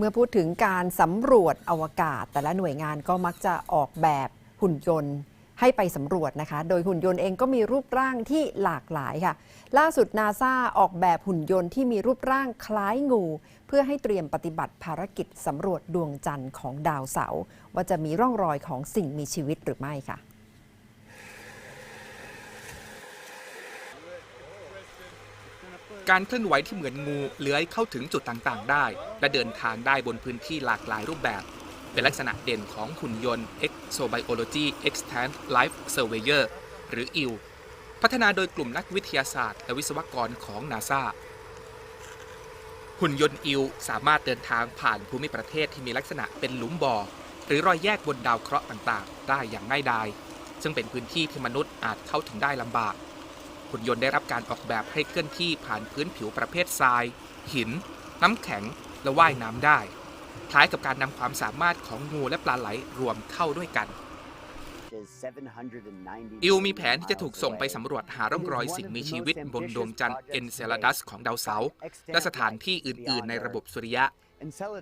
เมื่อพูดถึงการสำรวจอวกาศ แต่ละหน่วยงานก็มักจะออกแบบหุ่นยนต์ให้ไปสำรวจนะคะ โดยหุ่นยนต์เองก็มีรูปร่างที่หลากหลายค่ะ ล่าสุดนาซาออกแบบหุ่นยนต์ที่มีรูปร่างคล้ายงู เพื่อให้เตรียมปฏิบัติภารกิจสำรวจดวงจันทร์ของดาวเสาร์ว่าจะมีร่องรอยของสิ่งมีชีวิตหรือไม่ค่ะ การเคลื่อนไหวที่เหมือนงูเลื้อยเข้าถึงจุดต่างๆ ได้ และเดินทางได้บนพื้นที่หลากหลายรูปแบบ เป็นลักษณะเด่นของหุ่นยนต์ Exobiology Extant Life Surveyor หรือ IL พัฒนาโดยกลุ่มนักวิทยาศาสตร์และวิศวกรของนาซาหุ่นยนต์อิลสามารถเดินทางผ่านภูมิประเทศที่มีลักษณะเป็นหลุมบ่อ หรือรอยแยกบนดาวเคราะห์ต่างๆ ได้อย่างง่ายดาย ซึ่งเป็นพื้นที่ที่มนุษย์อาจเข้าถึงได้ลำบาก หุ่นยนต์ได้รับการออกแบบให้เคลื่อนที่ผ่านพื้นผิวประเภททราย หิน น้ำแข็ง และว่ายน้ำได้ คล้ายกับการนำความสามารถของงูและปลาไหลรวมเข้าด้วยกัน อิลมีแผนที่จะถูกส่งไปสำรวจหาร่องรอยสิ่งมีชีวิตบนดวงจันทร์เอนเซลดัสของดาวเสาร์และสถานที่อื่น ๆ ในระบบสุริยะ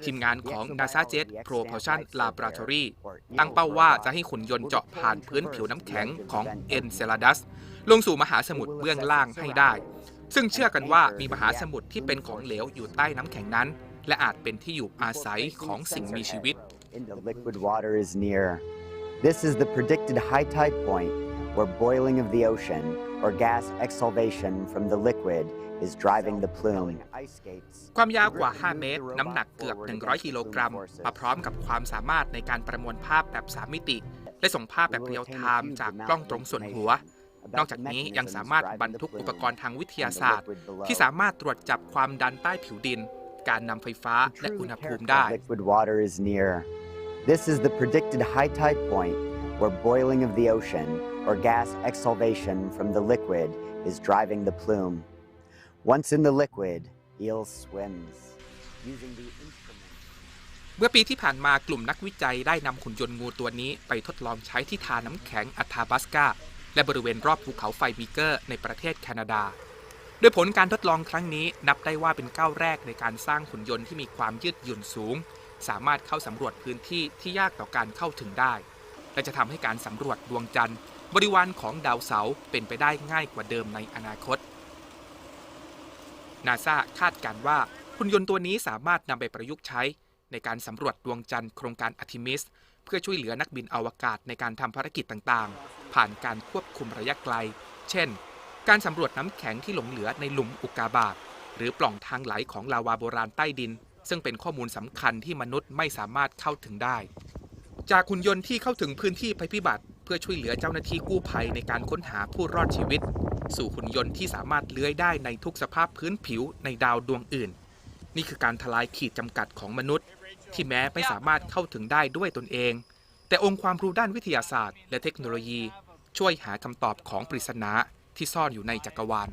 ทีมงานของ NASA Jet Propulsion Laboratory ตั้งเป้าว่าจะให้ขุนยนต์เจาะผ่านพื้นผิวน้ำแข็งของ Enceladus ลงสู่มหาสมุทรเบื้องล่างให้ได้ ซึ่งเชื่อกันว่ามีมหาสมุทรที่เป็นของเหลวอยู่ใต้น้ำแข็งนั้น และอาจเป็นที่อยู่อาศัยของสิ่งมีชีวิต in the liquid water is near. This is the predicted high tide point where boiling of the ocean or gas exhalation from the liquid is driving the plume. ความยาวกว่า 5 เมตร น้ำหนักเกือบ 100 กิโลกรัม มาพร้อมกับความสามารถในการประมวลภาพแบบ 3 มิติ และส่งภาพแบบเรียลไทม์จากกล้องตรงส่วนหัว นอกจากนี้ยังสามารถบรรทุกอุปกรณ์ทางวิทยาศาสตร์ ที่สามารถตรวจจับความดันใต้ผิวดิน การนำไฟฟ้าและอุณหภูมิได้ Liquid water is near. This is the predicted high tide point where boiling of the ocean or gas exhalation from the liquid is driving the plume. Once in the liquid, eel swims. Using the instrument เมื่อปีที่ผ่านมากลุ่มนักวิจัยได้นำขุนยนต์งูตัวนี้ไปทดลองใช้ที่ทาน้ำแข็งอัทาบัสกาและบริเวณรอบภูเขาไฟมีเกอร์ในประเทศแคนาดา โดยผลการทดลองครั้งนี้นับได้ว่าเป็นก้าวแรกในการสร้างขุนยนต์ที่มีความยืดหยุ่นสูง สามารถเข้าสำรวจพื้นที่ที่ยากต่อการเข้าถึงได้ และจะทำให้การสำรวจดวงจันทร์ บริวารของดาวเสาร์เป็นไปได้ง่ายกว่าเดิมในอนาคตนาซาคาดการว่าหุ่นยนต์ตัวนี้สามารถนำไปประยุกต์ใช้ ในการสำรวจดวงจันทร์โครงการอาร์ทิมิส เพื่อช่วยเหลือนักบินอวกาศในการทำภารกิจต่างๆ ผ่านการควบคุมระยะไกล เช่น การสำรวจน้ำแข็งที่หลงเหลือในหลุมอุกาบาตหรือปล่องทางไหลของลาวาโบราณใต้ดิน ซึ่งเป็นข้อมูลสำคัญที่มนุษย์ไม่สามารถเข้าถึงได้ จากหุ่นยนต์ที่เข้าถึงพื้นที่ภัยพิบัติ เพื่อช่วยเหลือเจ้าหน้าที่กู้ภัยในการค้นหาผู้รอดชีวิต สู่หุ่นยนต์ที่สามารถเลื้อยได้ในทุกสภาพพื้นผิวในดาวดวงอื่น นี่คือการทลายขีดจำกัดของมนุษย์ ที่แม้ไม่สามารถเข้าถึงได้ด้วยตนเอง แต่องค์ความรู้ด้านวิทยาศาสตร์ และเทคโนโลยี ช่วยหาคำตอบของปริศนาที่ซ่อนอยู่ในจักรวาล